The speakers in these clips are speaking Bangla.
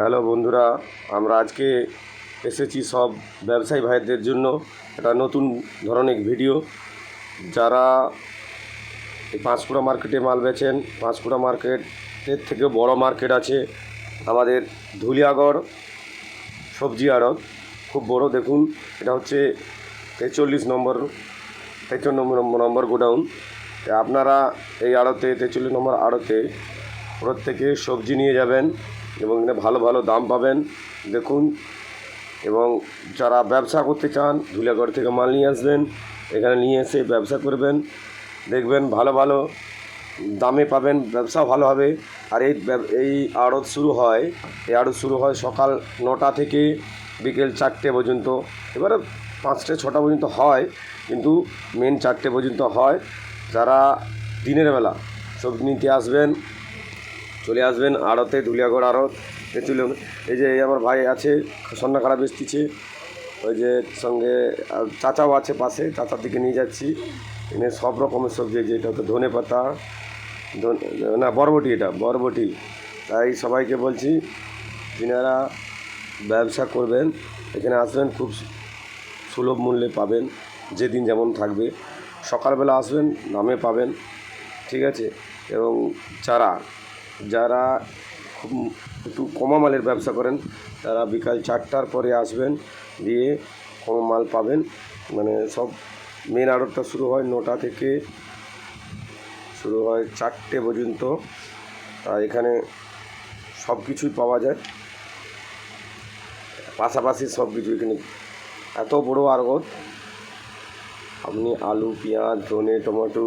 হ্যালো বন্ধুরা, আমরা আজকে এসেছি সব ব্যবসায়ী ভাইদের জন্য একটা নতুন ধরনের ভিডিও। যারা এই পাঁশকুড়া মার্কেটে মাল বেচেন পাঁশকুড়া মার্কেটের থেকে বড় মার্কেট আছে আমাদের ধুলিয়াগড় সবজি আড়ত। খুব বড়, দেখুন, এটা হচ্ছে তেচল্লিশ নম্বর তেচন্ন নম্বর নম্বর গোডাউন। আপনারা এই আড়তে, তেচল্লিশ নম্বর আড়তে প্রত্যেকে সবজি নিয়ে যাবেন এবং এখানে ভালো ভালো দাম পাবেন, দেখুন। এবং যারা ব্যবসা করতে চান, ধুলিয়াগড় থেকে মাল নিয়ে আসবেন, এখানে নিয়ে এসে ব্যবসা করবেন। দেখবেন ভালো ভালো দামে পাবেন ব্যবসা ভালো হবে। আর এই এই আড়ত শুরু হয়, এই আড়ত শুরু হয় সকাল নটা থেকে বিকেল চারটে পর্যন্ত। এবারে পাঁচটা, ছটা পর্যন্ত হয়, কিন্তু মেন চারটে পর্যন্ত হয়। যারা দিনের বেলা সবজি নিতে আসবেন চলে আসবেন আড়তে ধুলিয়াগড় আড়ত। চলে এই যে এই আমার ভাই আছে সন্না খারাপ বেচতিছে ওই যে সঙ্গে চাচাও আছে পাশে, চাচার দিকে নিয়ে যাচ্ছি। এনে সব রকমের সবজি এই যে এটা হচ্ছে ধনে পাতা না, বরবটি এটা, বরবটি। তাই সবাইকে বলছি, যিনারা ব্যবসা করবেন, এখানে আসবেন, খুব সুলভ মূল্যে পাবেন যেদিন যেমন থাকবে। সকালবেলা আসবেন দামে পাবেন, ঠিক আছে? এবং যারা যারা একটু কমা মালের ব্যবসা করেন, তারা বিকাল চারটার পরে আসবেন, দিয়ে কম মাল পাবেন। মানে সব মেন আড়তটা শুরু হয় নটা থেকে শুরু হয় চারটে পর্যন্ত। আর এখানে সব কিছুই পাওয়া যায়। পাশাপাশি সব কিছু এখানে এত বড় আড়ত। আপনি আলু, পেঁয়াজ, ধনে টমেটো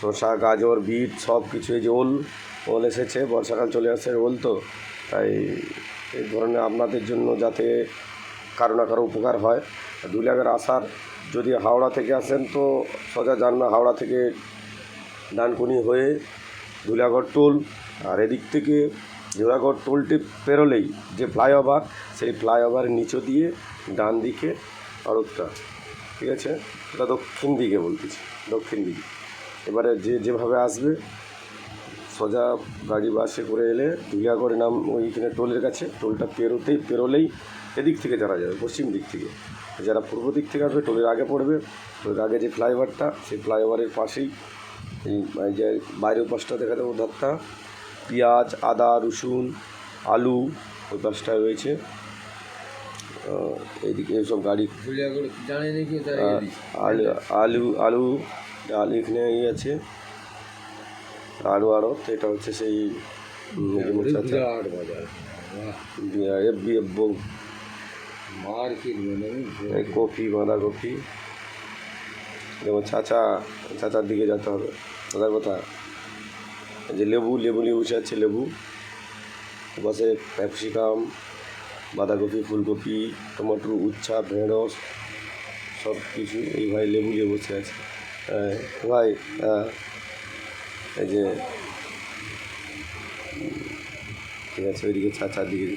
শসা, গাজর, বিট সব কিছু এই যে ওল ওল এসেছে, বর্ষাকাল চলে আসছে ওল তো। তাই এই ধরনের আপনাদের জন্য যাতে কারও না কারও উপকার হয়। দুলিয়াগড় আসার যদি হাওড়া থেকে আসেন তো সোজা যান না, হাওড়া থেকে ডানকুনি হয়ে ধুলাগড় টোল। আর এদিক থেকে ধুলাগড় টোলটি পেরোলেই যে ফ্লাইওভার, সেই ফ্লাইওভারের নিচে দিয়ে ডান দিকে আড়তটা ঠিক আছে? এটা দক্ষিণ দিকে বলতেছি, দক্ষিণ দিকে। এবারে যে যেভাবে আসবে সোজা গাড়ি বাসে করে এলে ধুলিয়াগড়ে নাম ওইখানে টোলের কাছে টোলটা পেরোতেই পেরোলেই এদিক থেকে যারা যাবে পশ্চিম দিক থেকে। যারা পূর্ব দিক থেকে আসবে টোলের আগে পড়বে। টোলের আগে যে ফ্লাইওভারটা সেই ফ্লাইওভারের পাশেই এই যে বাইরের পাশটা দেখা যাবে ধারটা পেঁয়াজ আদা রসুন আলু ওই পাশটায় রয়েছে। এইদিকে সব গাড়ি। আলু আলু আলু ডাল এখানে ইয়ে আছে। আলু আড়ত এটা হচ্ছে সেই মার্কেট মানে কপি বাঁধাকপি। যেমন চাচা চাচার দিকে যেতে হবে। দাদার কথা। যে লেবু লেবু নিয়ে বসে আছে লেবু। পাশে ক্যাপসিকাম বাঁধাকপি ফুলকপি টমেটো উচ্ছা ঢেঁড়স সব কিছু এই ভাই লেবু নিয়ে বসে আছে। হ্যাঁ, ভাই হ্যাঁ। এই যে, ঠিক আছে, ওইদিকে চাচার দিকে,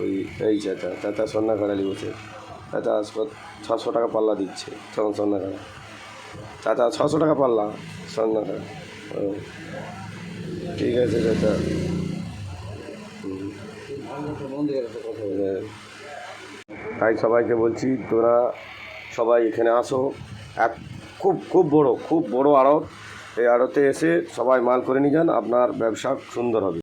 ওই, এই চাচা চাচা সন্না কাড়ালি বসে চাচা ছশো টাকা পাল্লা দিচ্ছে, তখন সন্না কাড়া চাচা, ছশো টাকা পাল্লা সন্না কাড়া ও, ঠিক আছে চাচা। তাই সবাইকে বলছি তোরা সবাই এখানে আসো। এক, খুব খুব বড় খুব বড় আড়ত। এই আড়তে এসে সবাই মাল করে নিয়ে যান আপনার ব্যবসা সুন্দর হবে।